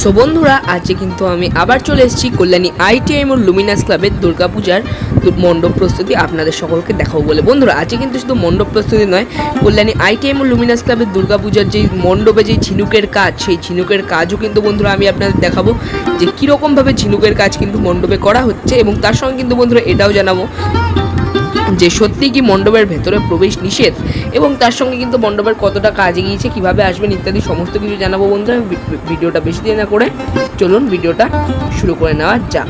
So বন্ধুরা, আজকে কিন্তু আমি আবার চলে এসেছি কল্যাণী আইটিআইএম ও লুমিনাস ক্লাবের দুর্গাপূজার মণ্ডপ প্রস্তুতি আপনাদের সকলকে দেখাবো বলে। বন্ধুরা, আজকে কিন্তু শুধু মণ্ডপ প্রস্তুতি নয়, কল্যাণী আইটিআইএম ও লুমিনাস ক্লাবের দুর্গাপূজার যেই মণ্ডপে যেই ঝিনুকের কাজ, সেই ঝিনুকের কাজও কিন্তু, বন্ধুরা, আমি আপনাদের দেখাবো যে কীরকমভাবে ঝিনুকের কাজ কিন্তু মণ্ডপে করা হচ্ছে এবং তার সঙ্গে কিন্তু, বন্ধুরা, এটাও জানাব যে সত্যি কি মণ্ডপের ভেতরে প্রবেশ নিষেধ? এবং তার সঙ্গে কিন্তু মণ্ডপের কতটা কাজে গিয়েছে, কীভাবে আসবেন ইত্যাদি সমস্ত কিছু জানাব বন্ধুরা। ভিডিওটা বেশি দিয়ে না করে চলুন, ভিডিওটা শুরু করে নেওয়া যাক।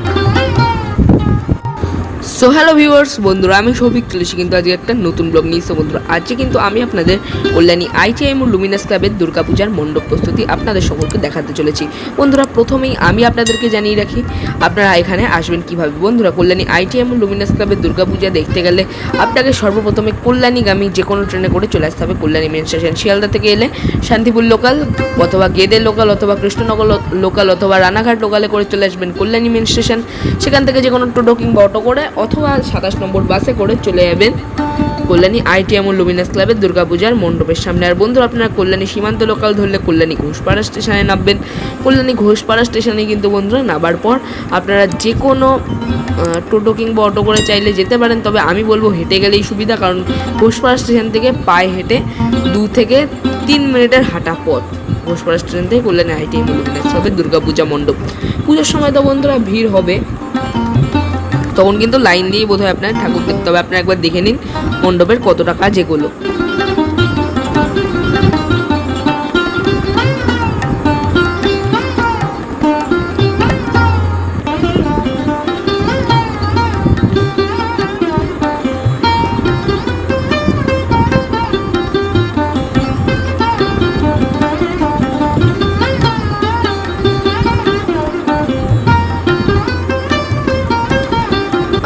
সো হ্যালো ভিউয়ার্স বন্ধুরা, আমি সৌভিক চলেছি কিন্তু আজকে একটা নতুন ব্লগ নিয়ে। বন্ধুরা, আজকে কিন্তু আমি আপনাদের কল্যাণী আইটিআইএম ও লুমিনাস ক্লাবের দুর্গাপূজার মণ্ডপ প্রস্তুতি আপনাদের সকলকে দেখাতে চলেছি। বন্ধুরা, প্রথমেই আমি আপনাদেরকে জানিয়ে রাখি, আপনারা এখানে আসবেন কীভাবে? বন্ধুরা, কল্যাণী আইটিএম ও লুমিনাস ক্লাবের দুর্গাপূজা দেখতে গেলে আপনাকে সর্বপ্রথমে কল্যাণীগামী যে কোনো ট্রেনে করে চলে আসতে হবে। কল্যাণী মেন স্টেশন, শিয়ালদা থেকে এলে শান্তিপুর লোকাল অথবা গেদে লোকাল অথবা কৃষ্ণনগর লোকাল অথবা রানাঘাট লোকালে করে চলে আসবেন কল্যাণী মেন স্টেশন। সেখান থেকে যে কোনো টোটো কিংবা অটো করে অথবা সাতাশ নম্বর বাসে করে চলে যাবেন কল্যাণী আইটিএম ও লুমিনাস ক্লাবের দুর্গাপূজার মণ্ডপের সামনে। আর বন্ধুরা, আপনারা কল্যাণী সীমান্ত লোকাল ধরলে কল্যাণী ঘোষপাড়া স্টেশনে নামবেন। কল্যাণী ঘোষপাড়া স্টেশনে কিন্তু বন্ধুরা নামার পর আপনারা যে কোনো টোটো কিংবা অটো করে চাইলে যেতে পারেন। তবে আমি বলব হেঁটে গেলেই সুবিধা, কারণ ঘোষপাড়া স্টেশন থেকে পায়ে হেঁটে দু থেকে তিন মিনিটের হাঁটা পথ ঘোষপাড়া স্টেশন থেকে কল্যাণী আইটিএম ও লুমিনাস ক্লাবের দুর্গাপূজা মণ্ডপ। পুজোর সময় তো বন্ধুরা ভিড় হবে। তখন কিন্তু লাইন দিয়ে বোধহয় আপনার ঠাকুর দেখতে হবে। আপনারা একবার দেখে নিন মণ্ডপের কতটা কাজ এগুলো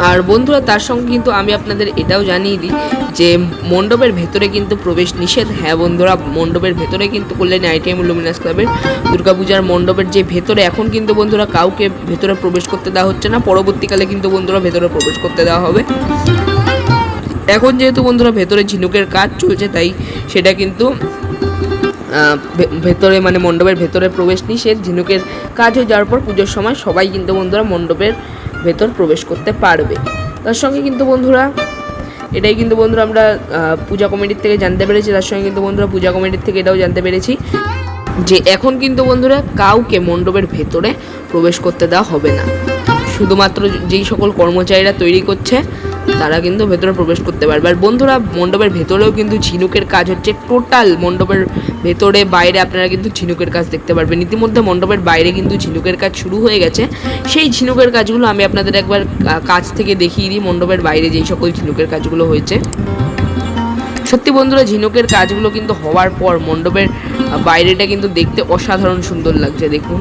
আর বন্ধুরা, তার সঙ্গে কিন্তু আমি আপনাদের এটাও জানিয়ে দিই যে মণ্ডপের ভেতরে কিন্তু প্রবেশ নিষেধ। হ্যাঁ বন্ধুরা, মণ্ডপের ভেতরে কিন্তু কল্যাণী আইটিএম লুমিনাস ক্লাবের দুর্গাপূজার মণ্ডপের যে ভেতরে এখন কিন্তু বন্ধুরা কাউকে ভেতরে প্রবেশ করতে দেওয়া হচ্ছে না। পরবর্তীকালে কিন্তু বন্ধুরা ভেতরে প্রবেশ করতে দেওয়া হবে। এখন যেহেতু বন্ধুরা ভেতরে ঝিনুকের কাজ চলছে, তাই সেটা কিন্তু ভেতরে মানে মণ্ডপের ভেতরে প্রবেশ নিষেধ। ঝিনুকের কাজ হয়ে যাওয়ার পর পুজোর সময় সবাই কিন্তু বন্ধুরা মণ্ডপের ভেতর প্রবেশ করতে পারবে। তার সঙ্গে কিন্তু বন্ধুরা, এটাই কিন্তু বন্ধুরা আমরা পূজা কমিটির থেকে জানতে পেরেছি, তার সঙ্গে কিন্তু বন্ধুরা পূজা কমিটির থেকে এটাও জানতে পেরেছি যে এখন কিন্তু বন্ধুরা কাউকে মণ্ডপের ভেতরে প্রবেশ করতে দেওয়া হবে না। শুধুমাত্র যেই সকল কর্মচারীরা তৈরি করছে তারা কিন্তু ভেতরে প্রবেশ করতে পারবে। আর বন্ধুরা, মণ্ডপের ভেতরেও কিন্তু ঝিনুকের কাজ হচ্ছে টোটাল মণ্ডপের ভেতরে, বাইরে আপনারা কিন্তু ঝিনুকের কাজ দেখতে পারবেন। ইতিমধ্যে মণ্ডপের বাইরে কিন্তু ঝিনুকের কাজ শুরু হয়ে গেছে। সেই ঝিনুকের কাজগুলো আমি আপনাদের একবার কাজ থেকে দেখিয়ে দিই মণ্ডপের বাইরে যেই সকল ঝিনুকের কাজগুলো হয়েছে। সত্যি বন্ধুরা, ঝিনুকের কাজগুলো কিন্তু হওয়ার পর মণ্ডপের বাইরেটা কিন্তু দেখতে অসাধারণ সুন্দর লাগছে, দেখুন।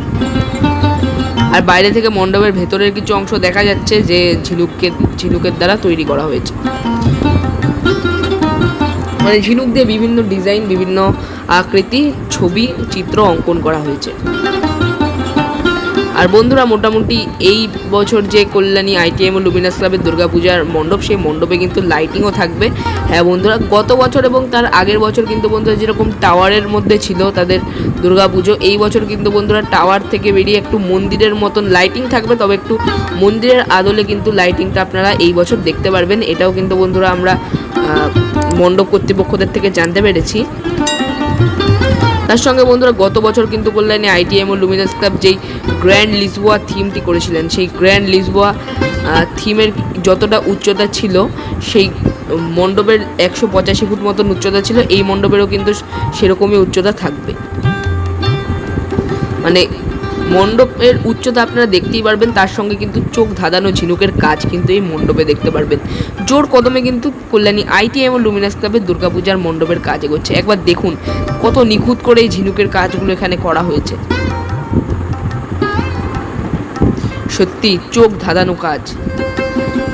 আর বাইরে থেকে মণ্ডপের ভেতরের কিছু অংশ দেখা যাচ্ছে যে ঝিনুককে, ঝিনুকের দ্বারা তৈরি করা হয়েছে। মানে ঝিনুক দিয়ে বিভিন্ন ডিজাইন, বিভিন্ন আকৃতি, ছবি, চিত্র অঙ্কন করা হয়েছে। আর বন্ধুরা, মোটামুটি এই বছর যে কল্যাণী আইটিএম ও লুমিনাস ক্লাবের দুর্গাপূজার মণ্ডপ, সেই মণ্ডপে কিন্তু লাইটিংও থাকবে। হ্যাঁ বন্ধুরা, গত বছর এবং তার আগের বছর কিন্তু বন্ধুরা যেরকম টাওয়ারের মধ্যে ছিল তাদের দুর্গাপুজো, এই বছর কিন্তু বন্ধুরা টাওয়ার থেকে বেরিয়ে একটু মন্দিরের মতন লাইটিং থাকবে। তবে একটু মন্দিরের আদলে কিন্তু লাইটিংটা আপনারা এই বছর দেখতে পারবেন। এটাও কিন্তু বন্ধুরা আমরা মণ্ডপ কর্তৃপক্ষদের থেকে জানতে পেরেছি। তার সঙ্গে বন্ধুরা গত বছর কিন্তু বললেন আইটিএম ও লুমিনাস ক্লাব যেই গ্র্যান্ড লিসবোয়া থিমটি করেছিলেন, সেই গ্র্যান্ড লিসবোয়া থিমের যতটা উচ্চতা ছিল, সেই মণ্ডপের একশো পঁচাশি ফুট মতন উচ্চতা ছিল, এই মণ্ডপেরও কিন্তু সেরকমই উচ্চতা থাকবে। মানে মণ্ডপের উচ্চতা আপনারা দেখতেই পারবেন, তার সঙ্গে কিন্তু চোখ ধাঁধানো ঝিনুকের কাজ কিন্তু এই মণ্ডপে দেখতে পারবেন। জোর কদমে কিন্তু কল্যাণী আইটি এবং লুমিনাস ক্লাবের দুর্গাপূজার মণ্ডপের কাজ এগোচ্ছে। একবার দেখুন কত নিখুঁত করে এই ঝিনুকের কাজগুলো এখানে করা হয়েছে। সত্যি, চোখ ধাঁধানো কাজ।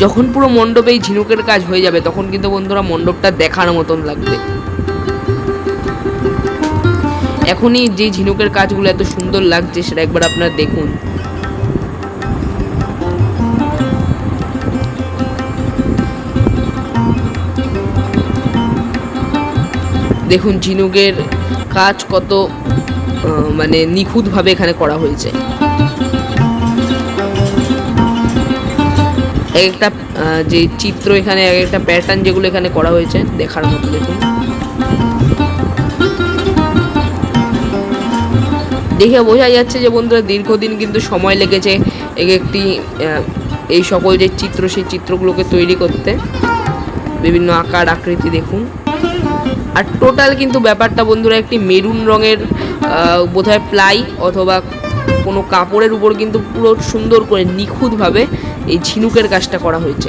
যখন পুরো মণ্ডপে এই ঝিনুকের কাজ হয়ে যাবে, তখন কিন্তু বন্ধুরা মণ্ডপটা দেখার মতন লাগবে। এখনই যে ঝিনুকের কাজগুলো এত সুন্দর লাগছে, সেটা একবার আপনারা দেখুন। দেখুন, ঝিনুকের কাজ কত মানে নিখুঁতভাবে এখানে করা হয়েছে। এক একটা যে চিত্র এখানে, এক একটা প্যাটার্ন যেগুলো এখানে করা হয়েছে, দেখার মতো দেখুন। দেখে বোঝা যাচ্ছে যে বন্ধুরা দীর্ঘদিন কিন্তু সময় লেগেছে এক একটি এই সকল যে চিত্র, সেই চিত্রগুলোকে তৈরি করতে। বিভিন্ন আকার, আকৃতি দেখুন। আর টোটাল কিন্তু ব্যাপারটা বন্ধুরা একটি মেরুন রঙের বোধহয় প্লাই অথবা কোনো কাপড়ের উপর কিন্তু পুরো সুন্দর করে নিখুঁতভাবে এই ঝিনুকের কাজটা করা হয়েছে।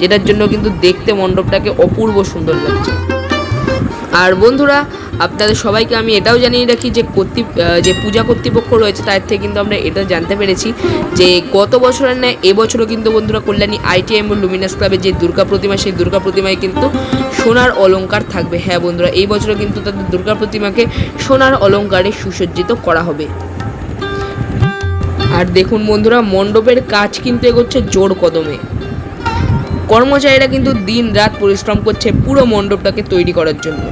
যেটার জন্য কিন্তু দেখতে মণ্ডপটাকে অপূর্ব সুন্দর লাগছে। আর বন্ধুরা আপনাদের সবাইকে আমি এটাও জানিয়ে রাখি যে কর্তৃ আহ, যে পূজা কর্তৃপক্ষ রয়েছে তার থেকে কিন্তু আমরা এটা জানতে পেরেছি যে গত বছরের ন্যায় এবছরও কিন্তু বন্ধুরা কল্যাণী আইটিএম লুমিনাস ক্লাবে যে দুর্গা প্রতিমা সেই দুর্গা প্রতিমায় কিন্তু সোনার অলঙ্কার থাকবে। হ্যাঁ বন্ধুরা এই বছরও কিন্তু তাদের দুর্গা প্রতিমাকে সোনার অলংকারে সুসজ্জিত করা হবে। আর দেখুন বন্ধুরা মণ্ডপের কাজ কিন্তু এগোচ্ছে জোর কদমে। কর্মচারীরা কিন্তু দিন রাত পরিশ্রম করছে পুরো মণ্ডপটাকে তৈরি করার জন্য।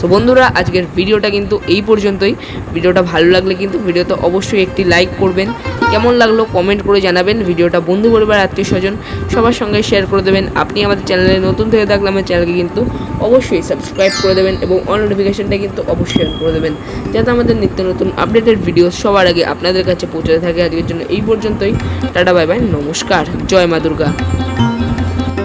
সো বন্ধুরা, আজকের ভিডিওটা কিন্তু এই পর্যন্তই। ভিডিওটা ভালো লাগলে কিন্তু ভিডিওতে অবশ্যই একটি লাইক করবেন। কেমন লাগল কমেন্ট করে জানাবেন। ভিডিওটা বন্ধু পরিবার, আত্মীয় স্বজন সবার সঙ্গে শেয়ার করে দেবেন। আপনি আমাদের চ্যানেলে নতুন থেকে থাকলে আমার চ্যানেলকে কিন্তু অবশ্যই সাবস্ক্রাইব করে দেবেন এবং অল নোটিফিকেশনটা কিন্তু অবশ্যই অন করে দেবেন। যাতে আমাদের নিত্য নতুন আপডেটেড ভিডিও সবার আগে আপনাদের কাছে পৌঁছাতে থাকে। আজকের জন্য এই পর্যন্তই। টাটা বাই বাই নমস্কার। জয় মা দুর্গা।